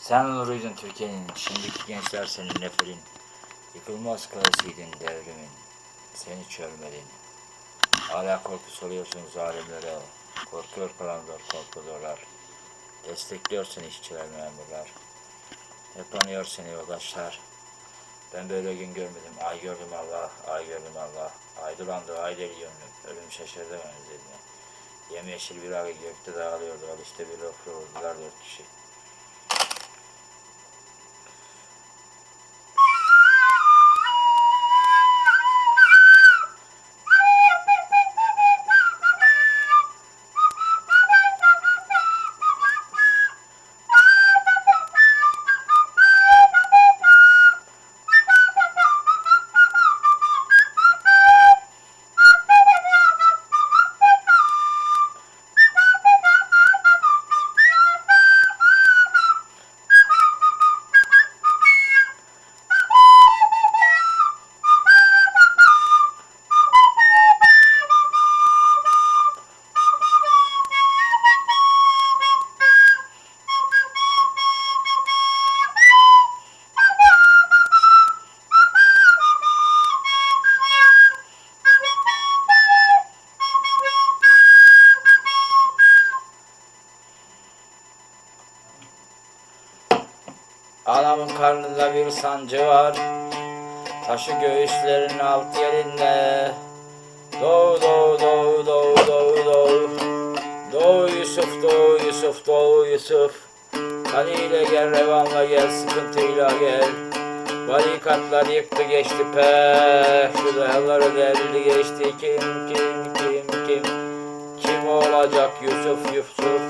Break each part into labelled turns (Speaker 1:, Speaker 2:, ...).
Speaker 1: Sen nuruydun Türkiye'nin, şimdiki gençler senin neferin. Yıkılmaz kalesiydin devrimin, sen hiç ölmedin. Hala korku soruyorsun zalimlere, korkuyor kalanlar, korkuyorlar. Destekliyor seni işçiler, memurlar. Hep anıyor seni yoldaşlar. Ben böyle gün görmedim, ay gördüm Allah, ay gördüm Allah. Ay dolandı, ay deli gönlüm, ölüm şaşırdı benzerini. Yemyeşil bir ay gökte dağılıyordu, al işte bir ofra vurdular dört kişi. Anamın karnında bir sancı var. Taşı göğüslerin alt yerinde. Doğu doğu doğu doğu doğu doğu. Doğu Yusuf doğu Yusuf doğu Yusuf. Haliyle gel revanla gel sıkıntıyla gel. Barikatlar yıktı geçti pe Şu dayaları deldi geçti. Kim kim kim kim? Kim olacak Yusuf Yusuf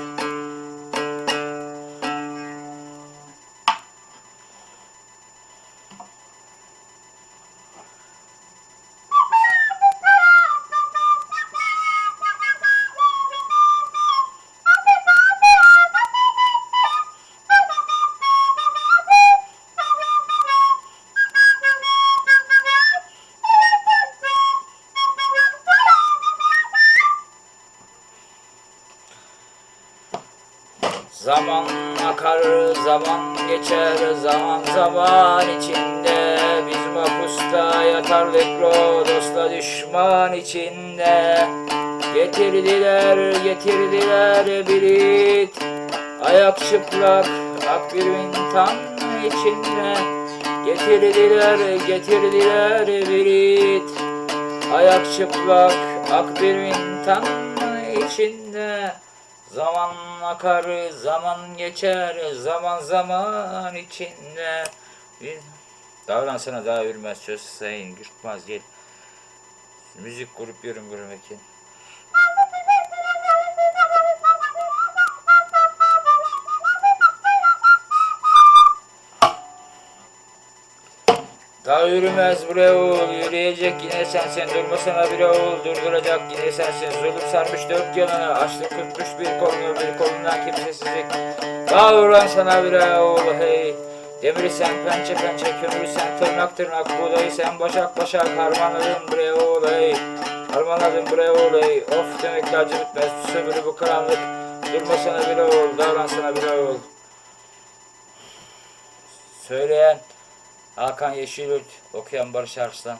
Speaker 1: Zaman akar, zaman geçer, zaman zaman içinde. Biz mapusta yatardık ro, dostla düşman içinde. Getirdiler, getirdiler bir it. Ayak çıplak, ak bir vintan içinde. Getirdiler, getirdiler bir it. Ayak çıplak, ak bir vintan içinde Zaman akar, zaman geçer, zaman zaman içinde. Davransana daha ürmez, söz sayın, gürtmez gel. Müzik grup yorum görmek Daha yürümez buraya oğul, yürüyecek yine sensin, durmasana bir oğul, durduracak yine sensin. Zulüm sarmış dört yanını, açlık tutmuş bir kolunu, bir kolundan kimsesizlik. Daha vuran sana bir oğul hey. Demiri sen pençe pençe, kömürü sen tırnak tırnak, buğdayı sen başak başak, harmanladın buraya oğul hey. Harmanladın buraya oğul hey. Of demekle acı bitmez, sömürü bu karanlık. Durmasana bir oğul, davransana bir oğul. Söyleyen Hakan Yeşilyurt, okuyan Barış Arslan.